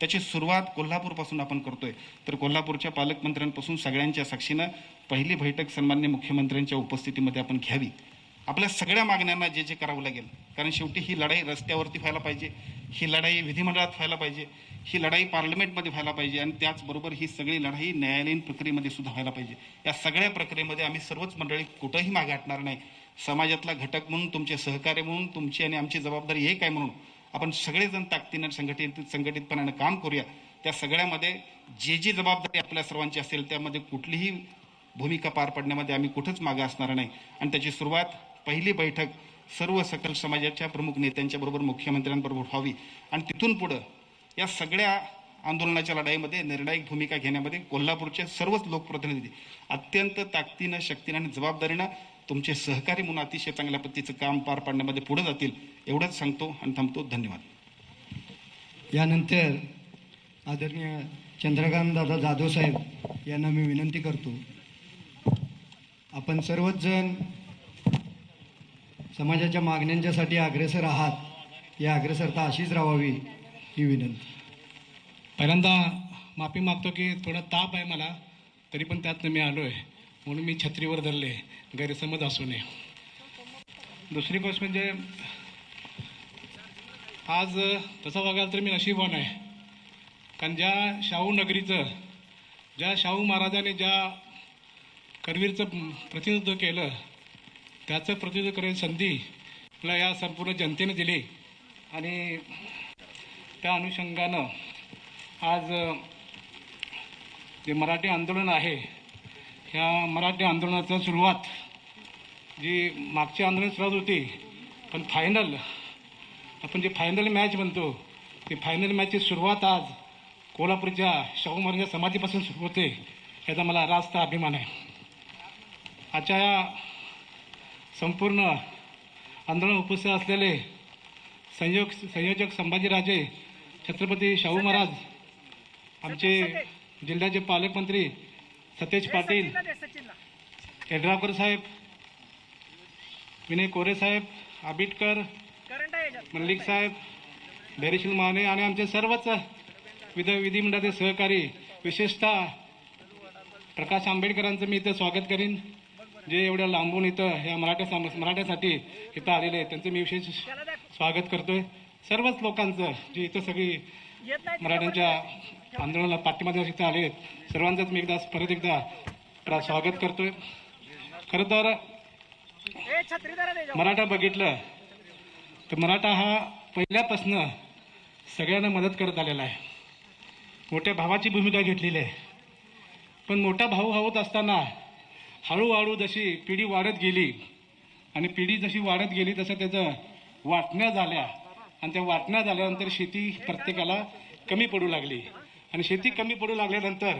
त्याची सुरुवात कोल्हापूरपासून आपण करतोय. तर कोल्हापूरच्या पालकमंत्र्यांपासून सगळ्यांच्या साक्षीनं पहिली बैठक सन्मान्य मुख्यमंत्र्यांच्या उपस्थितीमध्ये आपण घ्यावी. आपल्या सगळ्या मागण्यांना जे जे करावं लागेल. कारण शेवटी ही लढाई रस्त्यावरती व्हायला पाहिजे. ही लढाई विधिमंडळात व्हायला पाहिजे. ही लढाई पार्लमेंटमध्ये व्हायला पाहिजे. आणि त्याचबरोबर ही सगळी लढाई न्यायालयीन प्रक्रियेमध्ये सुद्धा व्हायला पाहिजे. या सगळ्या प्रक्रियेमध्ये आम्ही सर्वच मंडळी कुठंही मागे हटणार नाही. समाजातला घटक म्हणून तुमचे सहकार्य म्हणून तुमची आणि आमची जबाबदारी एक आहे म्हणून. आपण सगळेजण ताकदीनं संघटित संघटितपणानं काम करूया. त्या सगळ्यामध्ये जे जी जबाबदारी आपल्या सर्वांची असेल त्यामध्ये कुठलीही भूमिका पार पाडण्यामध्ये आम्ही कुठंच मागे असणार नाही. आणि त्याची सुरुवात पहिली बैठक सर्व सकल समाजाच्या प्रमुख नेत्यांच्याबरोबर मुख्यमंत्र्यांबरोबर व्हावी. आणि तिथून पुढं या सगळ्या आंदोलनाच्या लढाईमध्ये निर्णायक भूमिका घेण्यामध्ये कोल्हापूरचे सर्वच लोकप्रतिनिधी अत्यंत ताकदीनं शक्तीनं आणि जबाबदारीनं तुमचे सहकारी म्हणून अतिशय चांगल्या पद्धतीचं काम पार पाडण्यामध्ये पुढे जातील एवढंच सांगतो आणि थांबतो. धन्यवाद. यानंतर आदरणीय चंद्रकांत दादा जाधव साहेब यांना मी विनंती करतो आपण सर्वच जण समाजाच्या मागण्यांच्यासाठी अग्रेसर आहात या अग्रेसरता अशीच राहावी ही विनंती. पहिल्यांदा माफी मागतो की थोडा ताप आहे मला तरी पण त्यातनं मी आलो आहे म्हणून मी छत्रीवर धरले. गैरसमज असू नये. दुसरी गोष्ट म्हणजे आज तसं बघाल तर मी नशीबवान आहे. कारण ज्या शाहू नगरीचं ज्या शाहू महाराजांनी ज्या करवीरचं प्रतिनिधित्व केलं त्याचं प्रतिनिधित्व करेल संधी मला या संपूर्ण जनतेने दिली. आणि त्या अनुषंगानं आज जे मराठी आंदोलन आहे ह्या मराठी आंदोलनाचं सुरुवात जी मागची आंदोलन सुरुवात होती पण फायनल आपण जे फायनल मॅच म्हणतो ती फायनल मॅचची सुरुवात आज कोल्हापूरच्या शाहू महाराजा समाधीपासून सुरू होते याचा मला रास्त अभिमान आहे. आजच्या या संपूर्ण आंदोलन उपस्थित असलेले संयोग संयोजक संभाजीराजे छत्रपती शाहू महाराज आमचे जिल्ह्याचे पालकमंत्री सतेज पाटील यड्रावकर साहेब विनय कोरे साहेब आबिटकर मल्लिक साहेब धैर्यशील माने आणि आमचे सर्वच विध विधिमंडळाचे सहकारी विशेषतः प्रकाश आंबेडकरांचं मी इथं स्वागत करीन जे एवढ्या लांबून इथं ह्या मराठा सम मराठ्यासाठी इथं आलेले आहेत त्यांचं मी विशेष स्वागत करतोय. सर्वच लोकांचं जे इथं सगळी मराठ्यांच्या आंदोलनाला पाठिंबा इथं आले आहेत. सर्वांचंच मी एकदा परत एकदा स्वागत करतोय. खरं तर मराठा बघितलं तर मराठा हा पहिल्यापासनं सगळ्यांना मदत करत आलेला आहे. मोठ्या भावाची भूमिका घेतलेली आहे. पण मोठा भाऊ होत असताना हळूहळू जशी पिढी वाढत गेली आणि पिढी जशी वाढत गेली तसं त्याचं वाटण्या झाल्या. आणि त्या वाटण्या झाल्यानंतर शेती प्रत्येकाला कमी पडू लागली. आणि शेती कमी पडू लागल्यानंतर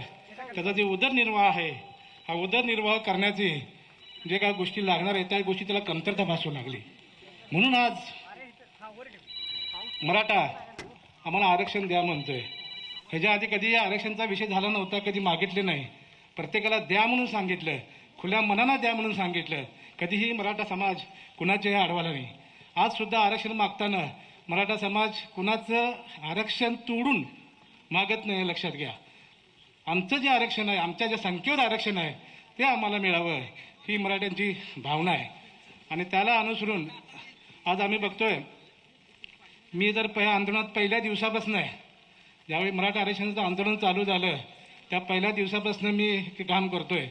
त्याचा जे उदरनिर्वाह आहे हा उदरनिर्वाह करण्याचे जे काय गोष्टी लागणार आहेत त्या गोष्टी त्याला कमतरता भासू लागली. म्हणून आज मराठा आम्हाला आरक्षण द्या म्हणतोय. ह्याच्या आधी कधी या आरक्षणचा विषय झाला नव्हता कधी मागितले नाही. प्रत्येकाला द्या म्हणून सांगितलं. खुल्या मनानं द्या म्हणून सांगितलं. कधीही मराठा समाज कुणाच्याही आडवाला नाही. आज सुद्धा आरक्षण मागताना मराठा समाज कुणाचं आरक्षण तोडून मागत नाही लक्षात घ्या. आमचं जे आरक्षण आहे आमच्या ज्या संख्येवर आरक्षण आहे ते आम्हाला मिळावं ही मराठ्यांची भावना आहे. आणि त्याला अनुसरून आज आम्ही बघतोय मी जर पहिल्या आंदोलनात पहिल्या दिवसापासून आहे ज्यावेळी मराठा आरक्षणाचं आंदोलन चालू झालं त्या पहिल्या दिवसापासून मी ते काम करतोय.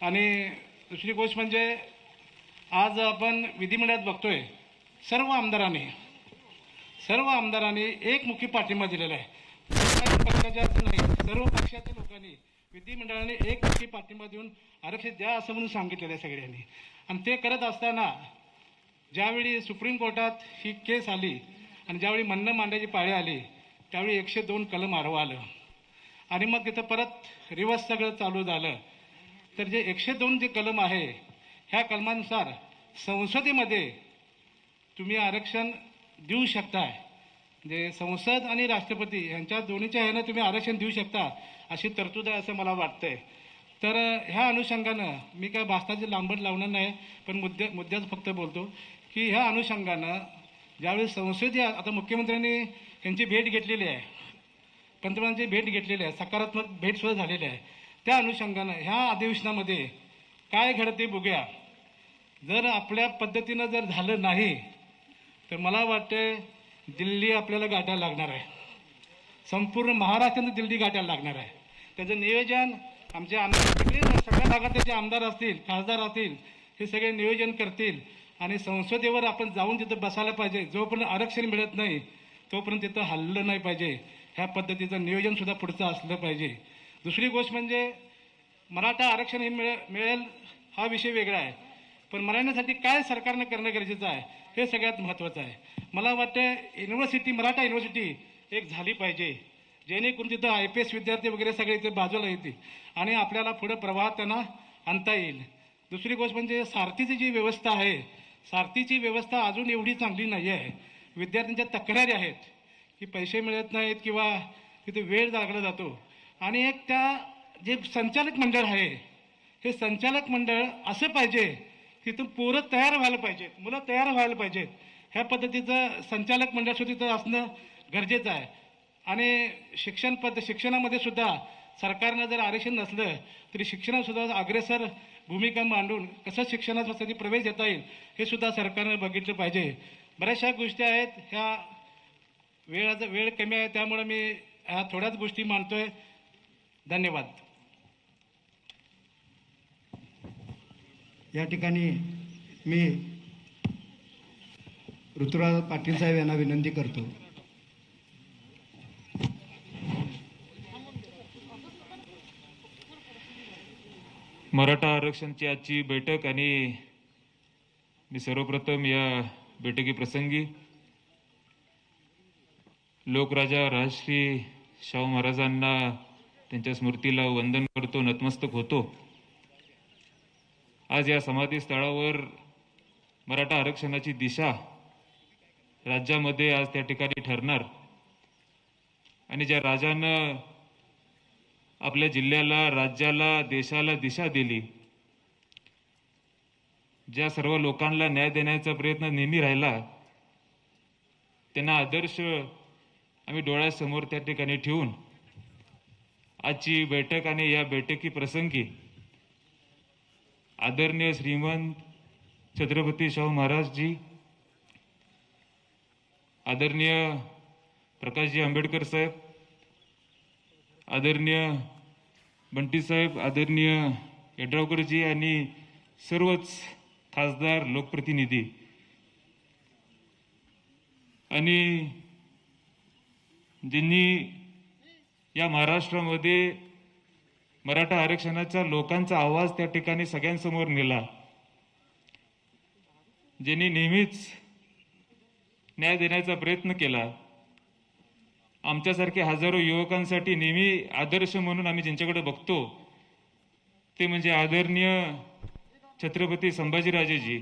आणि दुसरी गोष्ट म्हणजे आज आपण विधिमंडळात बघतोय सर्व आमदारांनी सर्व आमदारांनी एकमुखी पाठिंबा दिलेला आहे. पक्षाच्या नाही सर्व पक्षाच्या लोकांनी विधिमंडळाने एकमुखी पाठिंबा देऊन आरक्षण द्या असं म्हणून सांगितलेलं आहे सगळ्यांनी. आणि ते करत असताना ज्यावेळी सुप्रीम कोर्टात ही केस आली आणि ज्यावेळी म्हणणं मांडायची पाळी आली त्यावेळी एकशे दोन कलम आडवं आलं. आणि मग तिथं परत रिवर्स सगळं चालू झालं. तर जे एकशे दोन जे कलम आहे ह्या कलमानुसार संसदेमध्ये तुम्ही आरक्षण देऊ शकताय. म्हणजे संसद आणि राष्ट्रपती यांच्या दोन्हीच्या ह्यानं तुम्ही आरक्षण देऊ शकता अशी तरतूद आहे असं मला वाटतंय. तर ह्या अनुषंगानं मी काय भाषणाचे लांबट लावणार नाही पण मुद्दे मुद्द्याच फक्त बोलतो की ह्या अनुषंगानं ज्यावेळी संसदीय आता मुख्यमंत्र्यांनी यांची भेट घेतलेली आहे पंतप्रधानांची भेट घेतलेली आहे सकारात्मक भेटसुद्धा झालेली आहे त्या अनुषंगानं ह्या अधिवेशनामध्ये काय घडते बघूया. जर आपल्या पद्धतीनं जर झालं नाही तर मला वाटते दिल्ली आपल्याला गाठायला लागणार आहे. संपूर्ण महाराष्ट्रानं दिल्ली गाठायला लागणार आहे. त्याचं नियोजन आमचे आमदार सगळ्या भागातले जे आमदार असतील खासदार असतील हे सगळे नियोजन करतील आणि संसदेवर आपण जाऊन तिथं बसायला पाहिजे. जोपर्यंत आरक्षण मिळत नाही तोपर्यंत तिथं हल्लं नाही पाहिजे. ह्या पद्धतीचं नियोजनसुद्धा पुढचं असलं पाहिजे. दुसरी गोष्ट म्हणजे मराठा आरक्षण हे मिळे मिळेल हा विषय वेगळा आहे. पण मराठ्यांसाठी काय सरकारनं करणं गरजेचं आहे हे सगळ्यात महत्त्वाचं आहे. मला वाटतं युनिव्हर्सिटी मराठा युनिव्हर्सिटी एक झाली पाहिजे. जेणेकरून तिथं आय पी एस विद्यार्थी वगैरे सगळे इथे बाजूला येतील आणि आपल्याला पुढं प्रवाहात त्यांना आणता येईल. दुसरी गोष्ट म्हणजे सारथीची जी व्यवस्था आहे सारथीची व्यवस्था अजून एवढी चांगली नाही आहे. विद्यार्थ्यांच्या तक्रारी आहेत की पैसे मिळत नाहीत किंवा तिथे वेळ लागला जातो. आणि एक त्या जे संचालक मंडळ आहे हे संचालक मंडळ असं पाहिजे तिथून पोरं तयार व्हायला पाहिजेत मुलं तयार व्हायला पाहिजेत. ह्या पद्धतीचं संचालक मंडळ तिथं असणं गरजेचं आहे. आणि शिक्षण पद्ध शिक्षणामध्ये सुद्धा सरकारनं जर आरक्षण नसलं तरी शिक्षणातसुद्धा अग्रेसर भूमिका मांडून कसं शिक्षणासाठी प्रवेश देता येईल हे सुद्धा सरकारनं बघितलं पाहिजे. बऱ्याचशा गोष्टी आहेत ह्या वेळाचा वेळ कमी आहे त्यामुळे मी ह्या थोड्याच गोष्टी मानतोय धन्यवाद. या ठिकाणी मी ऋतुराज पाटील साहेब यांना विनंती करतो. मराठा आरक्षणची आजची बैठक आणि मी सर्वप्रथम या बैठकीप्रसंगी लोकराजा राजश्री शाहू महाराजांना त्यांच्या स्मृतीला वंदन करतो नतमस्तक होतो. आज या समाधी स्थळावर मराठा आरक्षणाची दिशा राज्यामध्ये आज त्या ठिकाणी ठरणार. आणि ज्या राजानं आपल्या जिल्ह्याला राज्याला देशाला दिशा दिली ज्या सर्व लोकांना न्याय देण्याचा प्रयत्न नेहमी राहिला त्यांना आदर्श आम्ही डोळ्यासमोर त्या ठिकाणी ठेवून आजची बैठक आणि या बैठकी प्रसंगी आदरणीय श्रीमंत छत्रपती शाहू महाराजजी आदरणीय प्रकाशजी आंबेडकर साहेब आदरणीय बंटी साहेब आदरणीय यड्रावकरजी आणि सर्वच खासदार लोकप्रतिनिधी आणि ज्यांनी या महाराष्ट्रामध्ये मराठा आरक्षणाचा लोकांचा आवाज त्या ठिकाणी सगळ्यांसमोर नेला. ज्यांनी नेहमीच न्याय देण्याचा प्रयत्न केला. आमच्यासारखे हजारो युवकांसाठी नेहमी आदर्श म्हणून आम्ही ज्यांच्याकडे बघतो ते म्हणजे आदरणीय छत्रपती संभाजीराजेजी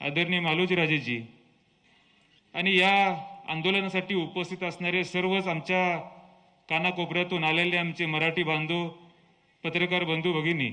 आदरणीय मालोजीराजेजी. आणि या आंदोलनासाठी उपस्थित असणारे सर्वच आमच्या कानाकोपऱ्यातून आलेले आमचे मराठी बांधव पत्रकार बंधू भगिनी